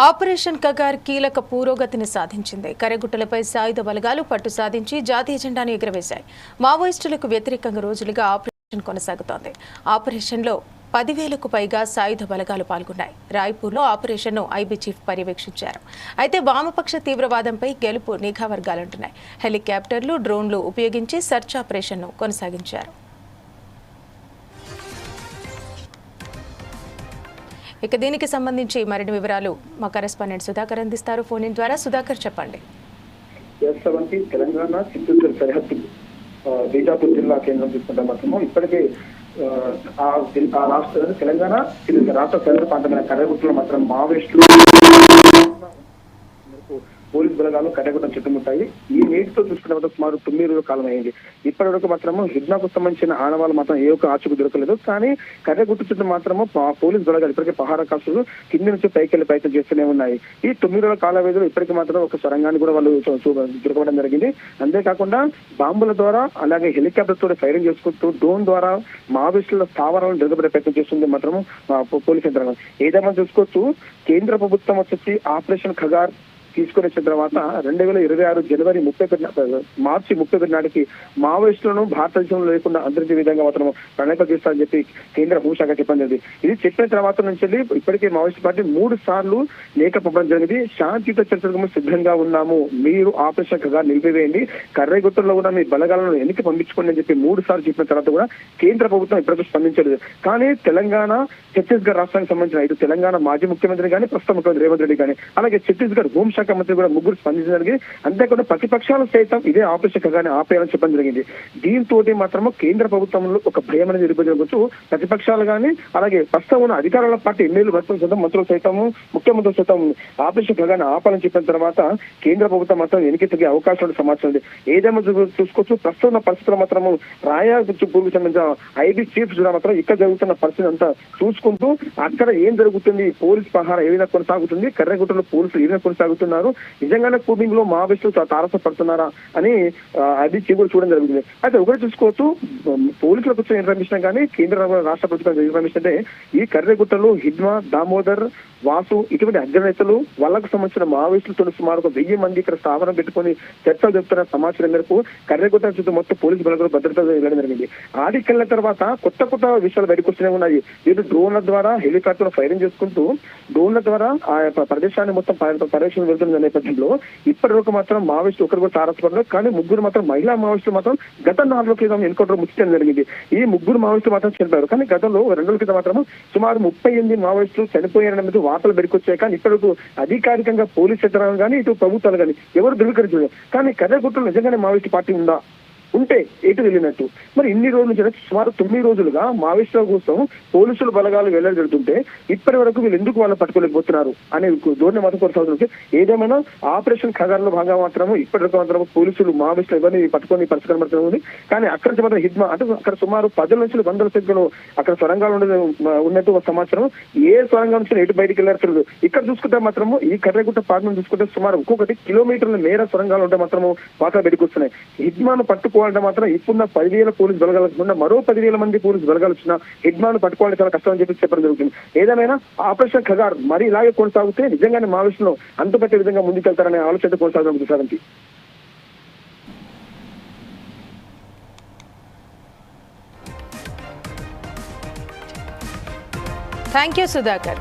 Operation Kagar కీలక పురోగతిని సాధించింది. కరెగుట్టలపై సాయుధ బలగాలు పట్టు సాధించి జాతీయ జెండాను ఎగురవేశాయి. మావోయిస్టులకు వ్యతిరేకంగా రోజులుగా ఆపరేషన్ కొనసాగుతోంది. ఆపరేషన్లో పదివేలకు పైగా సాయుధ బలగాలు పాల్గొన్నాయి. రాయ్పూర్లో ఆపరేషన్ను ఐబీ చీఫ్ పర్యవేక్షించారు. అయితే వామపక్ష తీవ్రవాదంపై గెలుపు నిఘా వర్గాలుంటున్నాయి. హెలికాప్టర్లు డ్రోన్లు ఉపయోగించి సెర్చ్ ఆపరేషన్ను కొనసాగించారు. ఇక దీనికి సంబంధించి మరిన్ని వివరాలు మా కరెస్పాండెంట్ సుధాకర్ అందిస్తారు. ఫోన్ ఇన్ ద్వారా సుధాకర్ చెప్పండి. చేస్తామంటే తెలంగాణ చిత్తూరు సరిహద్దు బీజాపూర్ జిల్లా కేంద్రం తీసుకుంటే మాత్రము ఇప్పటికే ఆ, రాష్ట్ర తెలంగాణ రాష్ట్ర సరిహద్దు ప్రాంతమైన కర్రగుట్టలో మాత్రం మావోయిస్టులు మేరకు బలగాలు కర్రగుట్టం చుట్టుముట్టాయి. ఈ నీటితో చూసుకునే వరకు సుమారు తొమ్మిది రోజుల కాలం అయింది. ఇప్పటి వరకు మాత్రము హిడ్నాకు సంబంధించిన ఆనవాళ్ళు మాత్రం ఏ ఒక్క ఆచూకు దొరకలేదు. కానీ కర్రగుట్టు చుట్టూ మాత్రము పోలీస్ బలగాలు ఇప్పటికే పహారా కాసులు కింది నుంచి పైకి వెళ్ళి ప్రయత్నం చేస్తూనే ఉన్నాయి. ఈ తొమ్మిది రోజుల కాల వ్యవధిలో ఇప్పటికీ మాత్రం ఒక సొరంగాన్ని కూడా వాళ్ళు దొరకడం జరిగింది. అంతేకాకుండా బాంబుల ద్వారా అలాగే హెలికాప్టర్ తోటి ఫైరింగ్ చేసుకుంటూ డ్రోన్ ద్వారా మావోయిస్టుల స్థావరాలను దొరకబడే ప్రయత్నం చేస్తుంది మాత్రం పోలీస్ యంత్రాంగం. ఏదైనా చూసుకోవచ్చు కేంద్ర ప్రభుత్వం వచ్చేసి ఆపరేషన్ ఖగార్ తీసుకుని వచ్చిన తర్వాత రెండు వేల ఇరవై ఆరు జనవరి ముప్పై ఒకటి మార్చి ముప్పై ఒకటి నాటికి మావోయిస్టులను భారతదేశంలో లేకుండా అంతరించే విధంగా మాత్రం ప్రణాళిక చేస్తారని చెప్పి కేంద్ర హోంశాఖ చెప్పడం జరిగింది. ఇది చెప్పిన తర్వాత నుంచి ఇప్పటికే మావోయిస్ట్ పార్టీ మూడు సార్లు లేఖ పంపడం జరిగింది. శాంతియుత చర్చలకు సిద్ధంగా ఉన్నాము. మీరు ఆపరేషన్గా నిలిపివేయండి. కర్రైగుట్టలో కూడా మీ బలగాలను వెనక్కి పంపించుకోండి అని చెప్పి మూడు సార్లు చెప్పిన తర్వాత కూడా కేంద్ర ప్రభుత్వం ఇప్పటికీ స్పందించలేదు. కానీ తెలంగాణ ఛత్తీస్గఢ్ రాష్ట్రానికి సంబంధించిన ఇటు తెలంగాణ మాజీ ముఖ్యమంత్రి కానీ ప్రస్తుత ముఖ్యమంత్రి రేవంత్ రెడ్డి కానీ అలాగే ఛత్తీస్గఢ్ హోంశాఖ మంత్రి కూడా ముగ్గురు స్పందించడం జరిగింది అంతేకాకుండా ప్రతిపక్షాలు సైతం ఇదే ఆపరేషన్ గానే ఆపేయాలని చెప్పడం జరిగింది. దీంతో మాత్రము కేంద్ర ప్రభుత్వంలో ఒక భయం అనేది నిరూపించవచ్చు ప్రతిపక్షాలు కానీ అలాగే ప్రస్తుతం ఉన్న అధికారుల పార్టీ ఎమ్మెల్యేలు వర్గం సైతం మంత్రులు సైతము ముఖ్యమంత్రులు సైతం ఆపరేషన్ కాగానే ఆపాలని చెప్పిన తర్వాత కేంద్ర ప్రభుత్వం మాత్రం వెనక్కి తగ్గే అవకాశం సమాచారం ఉంది. ఏదేమో చూసుకోవచ్చు. ప్రస్తుతం ఉన్న పరిస్థితులు మాత్రము రాయా పూర్వకి సంబంధించిన ఐబీ చీఫ్ కూడా మాత్రం ఇక్కడ జరుగుతున్న పరిస్థితి అంతా చూసుకుంటూ అక్కడ ఏం జరుగుతుంది పోలీస్ పహార ఏ విధంగా కొనసాగుతుంది కర్రగుట్టలో పోలీసులు ఏ విధంగా కొనసాగుతున్నారు నిజంగానే కూబింగ్లో మావోయిస్టులు తారసపడుతున్నారా అని అది కూడా చూడడం జరుగుతుంది అయితే ఒకటి చూసుకోవచ్చు పోలీసుల ప్రభుత్వం ఏం ఇన్ఫర్మేషన్ కానీ కేంద్ర రాష్ట్ర ప్రభుత్వం ఇన్ఫర్మేషన్ అంటే ఈ కర్రెగుట్టలు హిడ్మా దామోదర్ వాసు ఇటువంటి అగ్రనేతలు వాళ్ళకు సంబంధించిన మావోయిస్టులతో సుమారు ఒక వెయ్యి మంది ఇక్కడ స్థావరం పెట్టుకొని చర్చలు చెప్తున్న సమాచారం మేరకు కర్రెగుట్ట చుట్టూ మొత్తం పోలీసు బలగలు భద్రత వెళ్ళడం జరిగింది. ఆడికెళ్ళిన తర్వాత కొత్త కొత్త విషయాలు బయటకు వస్తూనే ఉన్నాయి. వీళ్ళు డ్రోన్ల ద్వారా హెలికాప్టర్ ఫైరింగ్ చేసుకుంటూ డ్రోన్ల ద్వారా ఆ యొక్క ప్రదేశాన్ని మొత్తం పర్యవేక్షణ జరుగుతున్న నేపథ్యంలో ఇప్పటి వరకు మాత్రం మావోయిస్టు ఒకరు కూడా తారసపడలేదు. కానీ ముగ్గురు మాత్రం మహిళా మావోయిస్టులు మాత్రం గత నాలుగు క్రితం ఎన్కౌంటర్ ముఖ్యం జరిగింది. ఈ ముగ్గురు మావోయిస్టులు మాత్రం చనిపోయారు. కానీ గతంలో రెండు రోజుల క్రితం మాత్రం సుమారు ముప్పై ఎనిమిది మావోయిస్టులు చనిపోయారనేది వార్తలు బయటకొచ్చాయి కానీ ఇప్పటివరకు అధికారికంగా పోలీస్ యంత్రాంగం కానీ ఇటు ప్రభుత్వాలు కానీ ఎవరు ధృవీకరించలేదు. కానీ కర్రగుట్టలో నిజంగానే మావోయిస్టు పార్టీ ఉందా? ఉంటే ఎటు వెళ్ళినట్టు. మరి ఇన్ని రోజుల నుంచి సుమారు తొమ్మిది రోజులుగా మావేశ్వర కోసం పోలీసుల బలగాలు వెళ్ళడం జరుగుతుంటే ఇప్పటి వరకు వీళ్ళు ఎందుకు వాళ్ళని పట్టుకోలేకపోతున్నారు అనే ధోరణి మాత్రం కొనసాగుతుంటే ఏదేమైనా ఆపరేషన్ ఖగార్లో భాగంగా మాత్రము ఇప్పటి వరకు మాత్రం పోలీసులు మావేశ్వర ఇవన్నీ పట్టుకొని పరిస్థితి కనబడుతూ ఉంది. కానీ అక్కడ నుంచి మాత్రం హిడ్మా అంటే అక్కడ సుమారు పదుల నుంచి వందల సంఖ్యలో అక్కడ సొరంగాలు ఉండే ఉన్నట్టు ఒక సమాచారం. ఏ సొరంగం నుంచి ఎటు బయటికి వెళ్ళారు తెలియదు. ఇక్కడ చూసుకుంటే మాత్రము ఈ కర్రగుట్ట పాటను చూసుకుంటే సుమారు ఒక్కొక్కటి కిలోమీటర్ల మేర సొరంగాలు ఉంటే మాత్రము వార్తలు బయటకు వస్తున్నాయి. హిద్మాను పట్టుకో పట్టుకోవాలంటే మాత్రం ఇప్పుడున్న పదివేల పోలీస్ బలగాలు కాకుండా మరో పదివేల మంది పోలీస్ బలగాలు వచ్చిన హిడ్మాను పట్టుకోవాలంటే చాలా కష్టం అని చెప్పి చెప్పడం జరుగుతుంది. ఏదేమైనా ఆపరేషన్ ఖగార్ మరి ఇలాగే కొనసాగితే నిజంగానే మావోయిస్టులు అంతుపట్టే విధంగా ముందుకెళ్తారనే ఆలోచన కొనసాగడం చూసారంటే థ్యాంక్ యూ సుధాకర్